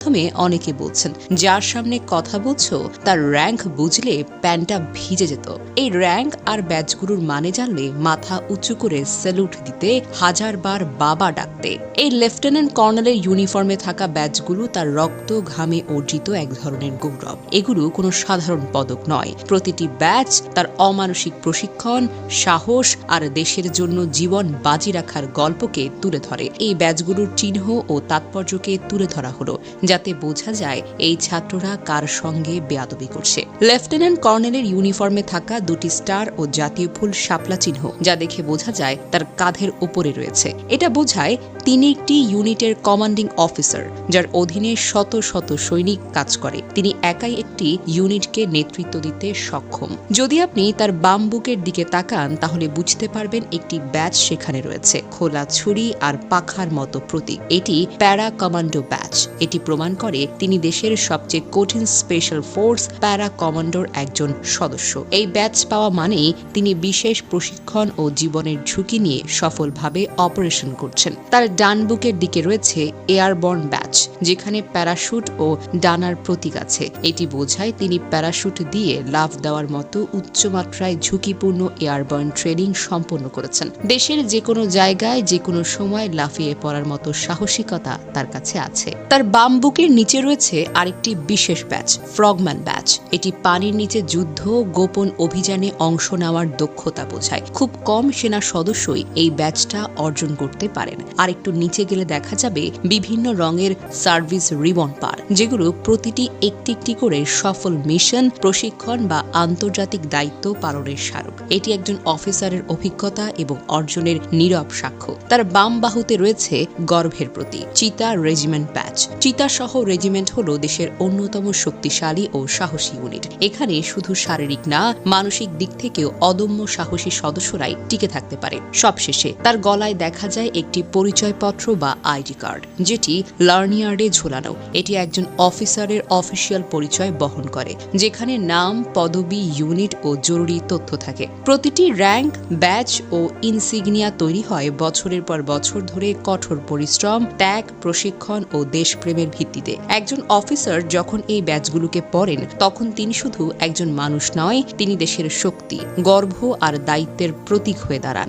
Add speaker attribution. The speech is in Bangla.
Speaker 1: প্রথমে অনেকে বলছেন, যার সামনে কথা বলছো, তার র্যাঙ্ক বুঝলে প্যান্টটা ভিজে যেত। এই র্যাঙ্ক আর ব্যাচগুলোর মানে জানলে মাথা উঁচু করে স্যালুট দিতে, হাজারবার বাবা ডাকতে। এই লেফটেন্যান্ট কর্নেলের ইউনিফর্মে থাকা ব্যাচগুলো তার রক্ত ঘামে অর্জিত এক ধরনের গৌরব। এগুলো কোনো সাধারণ পদক নয়। প্রতিটি ব্যাচ তার অমানসিক প্রশিক্ষণ, সাহস আর দেশের জন্য জীবন বাজি রাখার গল্পকে তুলে ধরে। এই ব্যাচগুলোর চিহ্ন ও তাৎপর্যকে তুলে ধরা হলো। যাতে বোঝা যায় এই ছাত্ররা কার সঙ্গে বেয়াদবি করছে। লেফটেন্যান্ট কর্নেলের ইউনিফর্মে থাকা দুটি স্টার ও জাতীয় ফুল শাপলা চিহ্ন, যা দেখে বোঝা যায় তার কাঁধের উপরে রয়েছে। এটা বোঝায় তিনি একটি ইউনিটের কমান্ডিং অফিসার যার অধীনে শত শত সৈনিক কাজ করে। তিনি একাই একটি ইউনিটকে নেতৃত্ব দিতে সক্ষম। যদি আপনি তার বাম বুকের দিকে তাকান, তাহলে বুঝতে পারবেন একটি ব্যাচ সেখানে রয়েছে। খোলা ছুরি আর পাখার মতো প্রতীক। এটি প্যারা কমান্ডো ব্যাচ। এটি প্রমাণ করে তিনি দেশের সবচেয়ে কঠিন স্পেশাল ফোর্স প্যারা কমান্ডোর একজন সদস্য। এই ব্যাচ পাওয়া মানেই তিনি বিশেষ প্রশিক্ষণ ও জীবনের ঝুঁকি নিয়ে সফলভাবে অপারেশন করছেন। তার ডান বুকের দিকে রয়েছে এয়ারবর্ন ব্যাচ যেখানে প্যারাশুট ও ডানার প্রতীক আছে। এটি বোঝায় তিনি প্যারাশুট দিয়ে লাফ দেওয়ার মতো উচ্চমাত্রায় ঝুঁকিপূর্ণ এয়ারবর্ন ট্রেনিং সম্পন্ন করেছেন। দেশের যে কোনো জায়গায় যে কোনো সময় লাফিয়ে পড়ার মতো সাহসিকতা তার কাছে আছে। তার বাম বুকের নিচে রয়েছে আরেকটি বিশেষ ব্যাচ, ফ্রগম্যান ব্যাচ। এটি পানির নিচে যুদ্ধ গোপন অভিযানে অংশ নেওয়ার দক্ষতা বোঝায়। খুব কম সেনা সদস্যই এই ব্যাচটা অর্জন করতে পারেন। আর একটু নিচে গেলে দেখা যাবে বিভিন্ন রঙের সার্ভিস রিবন পার, যেগুলো প্রতিটি একটি একটি করে সফল মিশন, প্রশিক্ষণ বা আন্তর্জাতিক দায়িত্ব পালনের স্মারক। এটি একজন অফিসারের অভিজ্ঞতা এবং অর্জনের নীরব সাক্ষ্য। তার বাম বাহুতে রয়েছে গর্ভের প্রতি চিতা রেজিমেন্ট ব্যাচ। চিতা সহ রেজিমেন্ট হল দেশের অন্যতম শক্তিশালী ও সাহসী ইউনিট। এখানে শুধু শারীরিক না, মানসিক দিক থেকেও অদম্য সাহসী সদস্যরাই টিকে থাকতে পারে। সবশেষে তার গলায় দেখা যায় একটি পরিচয়পত্র বা আইডি কার্ড, যেটি লার্নিয়ার্ডে ঝোলানো। এটি একজন অফিসারের অফিসিয়াল পরিচয় বহন করে, যেখানে নাম, পদবি, ইউনিট ও জরুরি তথ্য থাকে। প্রতিটি র্যাঙ্ক, ব্যাচ ও ইনসিগনিয়া তৈরি হয় বছরের পর বছর ধরে কঠোর পরিশ্রম, ত্যাগ, প্রশিক্ষণ ও দেশপ্রেমের ভিত্তিতে। একজন অফিসার যখন এই ব্যাচগুলোকে পড়েন, তখন তিনি শুধু একজন মানুষ নয়, তিনি দেশের শক্তি, গর্ব আর দায়িত্বের প্রতীক হয়ে দাঁড়ান।